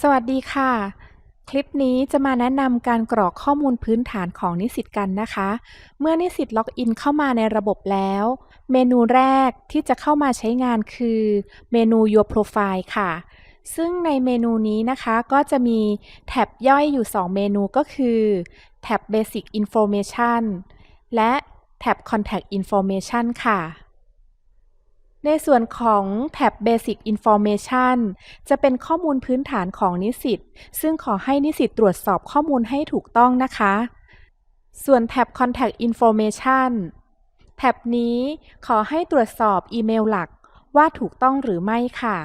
สวัสดีค่ะ คลิปนี้จะมาแนะนำการกรอกข้อมูลพื้นฐานของนิสิตกันนะคะ เมื่อนิสิตล็อกอินเข้ามาในระบบแล้ว เมนูแรกที่จะเข้ามาใช้งานคือเมนู Your Profile ค่ะ ซึ่งในเมนูนี้นะคะก็จะมีแท็บย่อยอยู่ 2 เมนูก็คือแท็บ Basic Information และแท็บ Contact Information ค่ะ ในส่วนของแท็บ Basic Information จะเป็นข้อมูลพื้นฐานของนิสิต ซึ่งขอให้นิสิตตรวจสอบข้อมูลให้ถูกต้องนะคะ ส่วนแท็บ Contact Information แท็บนี้ขอให้ตรวจสอบอีเมลหลักว่าถูกต้องหรือไม่ค่ะ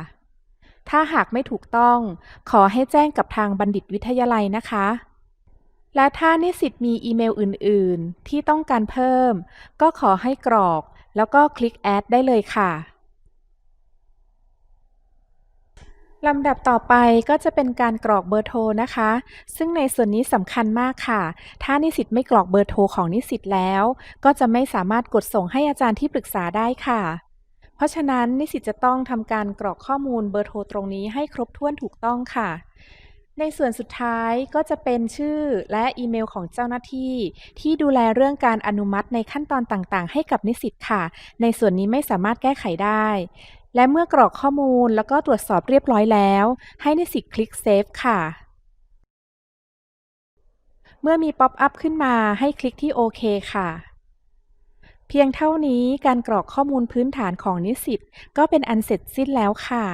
ถ้าหากไม่ถูกต้อง ขอให้แจ้งกับทางบัณฑิตวิทยาลัยนะคะ และถ้านิสิตมีอีเมลอื่น ๆ ที่ต้องการเพิ่ม ก็ขอให้กรอก แล้วก็คลิก Add ได้เลยค่ะลำดับต่อไปก็จะเป็นการกรอกเบอร์โทรนะคะ ซึ่งในส่วนนี้สำคัญมากค่ะ ถ้านิสิตไม่กรอกเบอร์โทรของนิสิตแล้ว ก็จะไม่สามารถกดส่งให้อาจารย์ที่ปรึกษาได้ค่ะ เพราะฉะนั้นนิสิตจะต้องทำการกรอกข้อมูลเบอร์โทรตรงนี้ให้ครบถ้วนถูกต้องค่ะ ในส่วนสุดท้ายก็จะเป็นชื่อและอีเมลของเจ้าหน้าที่ ที่ดูแลเรื่องการอนุมัติในขั้นตอนต่างๆ ให้กับนิสิตค่ะ ในส่วนนี้ไม่สามารถแก้ไขได้ และเมื่อกรอกข้อมูลแล้วก็ตรวจสอบเรียบร้อยแล้ว ให้นิสิตคลิก Save ค่ะ เมื่อมีป๊อปอัพขึ้นมาให้คลิกที่โอเคค่ะ เพียงเท่านี้การกรอกข้อมูลพื้นฐานของนิสิตก็เป็นอันเสร็จสิ้นแล้วค่ะ